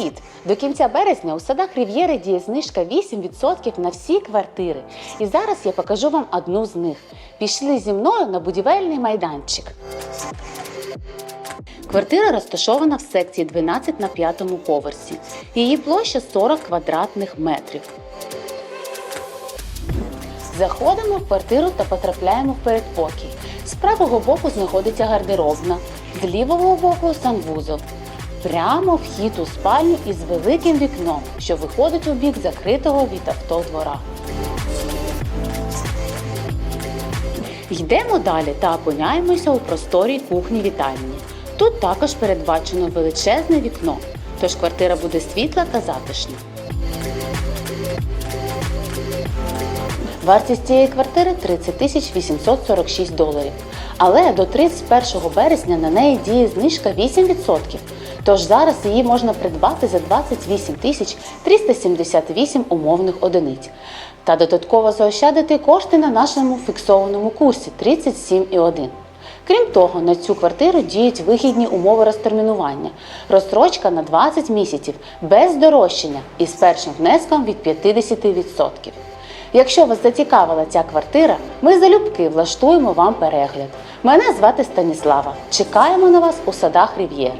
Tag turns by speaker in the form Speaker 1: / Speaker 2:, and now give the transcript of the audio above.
Speaker 1: Привіт! До кінця березня у садах Рів'єри діє знижка 8% на всі квартири. І зараз я покажу вам одну з них. Пішли зі мною на будівельний майданчик. Квартира розташована в секції 12 на п'ятому поверсі. Її площа 40 квадратних метрів. Заходимо в квартиру та потрапляємо в передпокій. З правого боку знаходиться гардеробна, з лівого боку санвузол. Прямо вхід у спальню із великим вікном, що виходить у бік закритого від авто двора. Йдемо далі та опиняємося у просторій кухні вітальні. Тут також передбачено величезне вікно, тож квартира буде світла та затишна. Вартість цієї квартири 30 тисяч 846 доларів. Але до 31 березня на неї діє знижка 8%. Тож зараз її можна придбати за 28 тисяч 378 умовних одиниць. Та додатково заощадити кошти на нашому фіксованому курсі 37,1. Крім того, на цю квартиру діють вигідні умови розтермінування. Розстрочка на 20 місяців без дорожчання і з першим внеском від 50%. Якщо вас зацікавила ця квартира, ми залюбки влаштуємо вам перегляд. Мене звати Станіслава. Чекаємо на вас у садах Рів'єр.